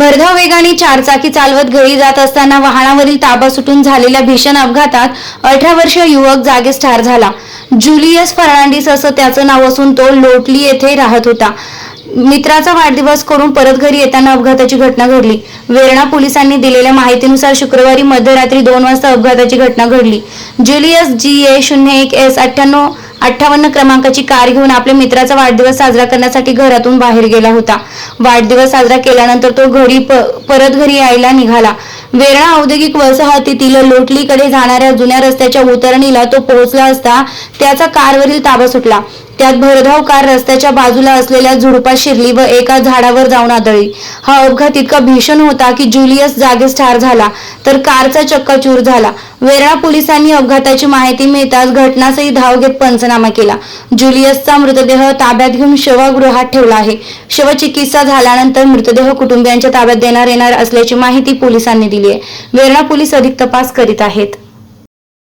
भरधाव वेगाने चारचाकी चालवत घरी जात असताना वाहनावरील ताबा सुटून झालेल्या भीषण अपघातात अठरा वर्षीय युवक जागीच ठार झाला. जुलियस फर्नांडिस असं त्याचं नाव असून तो लोटली येथे राहत होता. मित्राचा वाढदिवस करून परत घरी येताना अपघाताची घटना घडली. वेरणा पोलिसांनी दिलेल्या माहितीनुसार शुक्रवारी मध्यरात्री दोन वाजता अपघाताची घटना घडली. जुलियस जी ए शून्य एक एस अठ्ठ्याण्णव अठ्ठावन्न क्रमांकाची कार घेऊन आपल्या मित्राचा वाढदिवस साजरा करण्यासाठी घरातून बाहेर गेला होता. वाढदिवस साजरा केल्यानंतर तो घरी परत घरी यायला निघाला. वेरणा औद्योगिक वसाहतीतील लोटलीकडे जाणाऱ्या जुन्या रस्त्याच्या उतरणीला तो पोहोचला असता त्याचा कारवरील ताबा सुटला. त्यात भरधाव कार रस्त्याच्या बाजूला असलेल्या झुडपात शिरली व एका झाडावर जाऊन आदळली हा अपघात इतका भीषण होता की जुलियस जागीच ठार झाला तर कारचा चक्काचूर झाला. वेरणा पोलिसांनी अपघाताची माहिती मिळताच घटनास्थळी धाव घेत पंचनामा केला. जुलियसचा मृतदेह ताब्यात घेऊन शवगृहात ठेवला आहे. शवचिकित्सा झाल्यानंतर मृतदेह कुटुंबियांच्या ताब्यात देण्यात येणार असल्याची माहिती पोलिसांनी दिली आहे. वेरणा पोलीस अधिक तपास करीत आहेत.